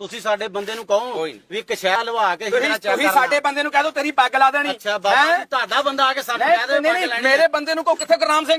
ਤੁਸੀਂ ਸਾਡੇ ਬੰਦੇ ਨੂੰ ਕਹੋ ਕੋਈ। ਵੀ ਕਸ਼ਹਿਰਾ ਲਵਾ ਕੇ ਤੁਸੀਂ ਹੀਰਾ ਚੈੱਕ ਤੁਸੀਂ ਕਰਨਾ। ਸਾਡੇ ਬੰਦੇ ਨੂੰ ਕਹਿ ਦੋ ਤੇਰੀ ਪੱਗ ਲਾ ਦੇਣੀ ਅੱਛਾ ਬਾਬਾ ਹੈਂ? ਜੀ ਤੁਹਾਡਾ ਬੰਦਾ ਆ ਕੇ ਸਾਡੇ ਨਹੀਂ ਕਹਿ ਦੇ ਨਹੀਂ ਪੱਗ ਨਹੀਂ ਲੈਣੀ ਮੇਰੇ ਬੰਦੇ ਨੂੰ ਕੋ ਕਿੱਥੇ ਗੁਰਨਾਮ ਸਿੰਘ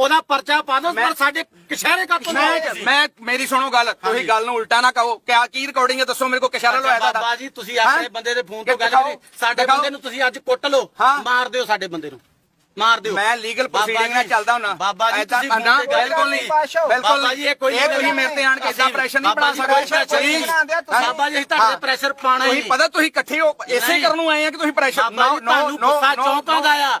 ਉਹਦਾ ਪਰਚਾ ਪਾ ਦਿਓ ਪਰ ਸਾਡੇ ਕਸ਼ਹਿਰੇ ਕਾ ਤੋਂ ਮੈਂ ਮੈਂ ਮੇਰੀ ਸੁਣੋ ਗੱਲ ਤੁਸੀਂ ਗੱਲ ਨੂੰ ਉਲਟਾ ਨਾ ਕਹੋ। ਕਿਆ ਕੀ ਰਿਕਾਰਡਿੰਗ ਹੈ? ਦੱਸੋ ਮੇਰੇ ਕੋਲ ਕਿਸ਼ਾਰਾ ਲਵਾਇਆ ਤੁਹਾਡਾ। ਬਾਬਾ ਜੀ ਤੁਸੀਂ ਆਪਣੇ? ਬੰਦੇ ਦੇ ਫੋਨ ਕਿ ਤੋਂ ਗੱਲ ਕਰੀ। ਸਾਡੇ। ਬੰਦੇ ਨੂੰ ਤੁਸੀਂ ਅੱਜ ਕੁੱਟ ਲਓ। ਮਾਰ ਦਿਓ ਸਾਡੇ ਬੰਦੇ ਨੂੰ। ਮਾਰ ਦਿਓ। ਮੈਂ ਲੀਗਲ ਪ੍ਰੋਸੀਡਿੰਗ ਨਾਲ ਚੱਲਦਾ ਹੁੰਨਾ ਬਾਬਾ ਜੀ ਤੁਸੀਂ ਨਾ ਬਿਲਕੁਲ ਨਹੀਂ। ਬਿਲਕੁਲ ਬਾਬਾ ਜੀ ਇਹ ਕੋਈ ਇਹ ਤੁਸੀਂ ਮੇਰੇ ਤੇ ਆਣ ਕੇ ਇਦਾਂ ਪ੍ਰੈਸ਼ਰ ਨਹੀਂ ਬਣਾ ਸਕਦੇ। ਤੁਸੀਂ। ਬਾਬਾ ਜੀ, ਅਸੀਂ ਤੁਹਾਡੇ pressure ਪਾਉਣਾ ਹੀ। ਪਤਾ ਤੁਸੀਂ ਇਕੱਠੇ ਹੋ ਇਸੇ। ਕਰਨ ਨੂੰ ਆਏ ਆ ਕਿ ਤੁਸੀਂ ਪ੍ਰੈਸ਼ਰ ਜੀ ਤੁਹਾਨੂੰ ਗੁੱਸਾ ਚੌਂਕਾਂ ਦਾ ਆ।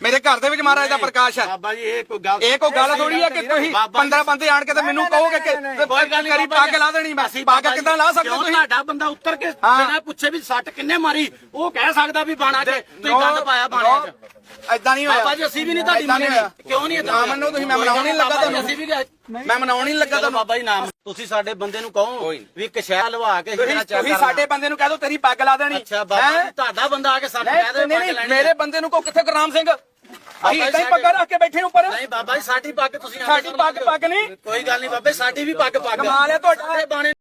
ਮੇਰੇ ਘਰ ਦੇ ਵਿੱਚ ਮਹਾਰਾਜ ਦਾ ਪ੍ਰਕਾਸ਼ ਹੈ। ਬਾਬਾ ਜੀ ਇਹ ਕੋਈ ਗੱਲ ਇਹ ਕੋਈ ਗੱਲ ਥੋੜੀ ਆ ਕਿ ਤੁਸੀਂ ਬਾਬਾ ਜੀ- 15 ਬੰਦੇ ਆਣ ਕੇ ਤੇ ਮੈਨੂੰ ਕਹੋਗੇ ਕਿ ਕੋਈ ਗੱਲ ਨਹੀਂ ਪੱਗ ਲਾ ਦੇਣੀ ਮੈਂ। ਅਸੀਂ ਪੱਗ ਕਿੱਦਾਂ ਲਾ ਸਕਦੇ ਤੁਸੀਂ? ਤੁਹਾਡਾ ਬੰਦਾ ਉੱਤਰ ਕੇ ਹਾਂ। ਬਿਨਾਂ ਪੁੱਛੇ ਵੀ ਸੱਟ ਕਿੰਨੇ ਮਾਰੀ ਉਹ ਕਹਿ ਸਕਦਾ ਵੀ ਬਾਣਾ ਚ ਤੁਸੀਂ ਗੰਦ ਪਾਇਆ ਬਾਣੇ ਚ। ਐਦਾਂ ਨਹੀਂ ਹੋਇਆ ਬਾਬਾ ਜੀ ਅਸੀਂ ਵੀ ਨਹੀਂ ਤੁਹਾਡੀ ਏਦਾਂ ਨਹੀਂ ਹੋਇਆ। ਕਿਉਂ ਨਹੀਂ ਨਾ ਮੰਨੋ ਤੁਸੀਂ, ਮੈਂ ਮਨਾਉਣ ਨਹੀਂ ਲੱਗਾ ਤੁਹਾਨੂੰ। ਅਸੀਂ ਵੀ ਮੈਂ ਮਨਾਉਣ ਨਹੀਂ ਲੱਗਾ ਤੁਹਾਨੂੰ ਬਾਬਾ ਜੀ ਨਾਮ ਤੁਸੀਂ ਸਾਡੇ ਬੰਦੇ ਨੂੰ ਕਹੋ ਕੋਈ ਨੀ। ਵੀ ਲਵਾ ਕੇ ਤੁਸੀਂ ਤੁਸੀਂ। ਸਾਡੇ ਬੰਦੇ ਨੂੰ ਕਹਿ ਦੋ ਤੇਰੀ ਪੱਗ ਲਾ ਦੇਣੀ ਅੱਛਾ ਬਾਬਾ ਹੈਂ? ਜੀ ਤੁਹਾਡਾ ਬੰਦਾ ਆ ਕੇ ਸਾਡੇ ਨਹੀਂ ਕਹਿ ਦੇ ਨਹੀਂ ਨਹੀਂ ਮੇਰੇ ਬੰਦੇ ਨੂੰ ਕੋ ਕਿੱਥੇ ਗੁਰਨਾਮ ਸਿੰਘ ਅਸੀਂ ਇਦਾਂ ਹੀ ਪੱਗਾਂ ਰੱਖ ਕੇ ਬੈਠੇ ਉੱਪਰ ਨਹੀਂ ਬਾਬਾ ਜੀ ਸਾਡੀ ਪੱਗ ਤੁਸੀਂ ਸਾਡੀ ਪੱਗ ਪੱਗ ਨਹੀਂ ਕੋਈ ਗੱਲ ਨਹੀਂ ਬਾਬੇ ਸਾਡੀ ਵੀ ਪੱਗ ਪੱਗ ਕਮਾਲ ਹੈ ਤੁਹਾਡਾ। ਸਾਡੇ ਬਾਣੇ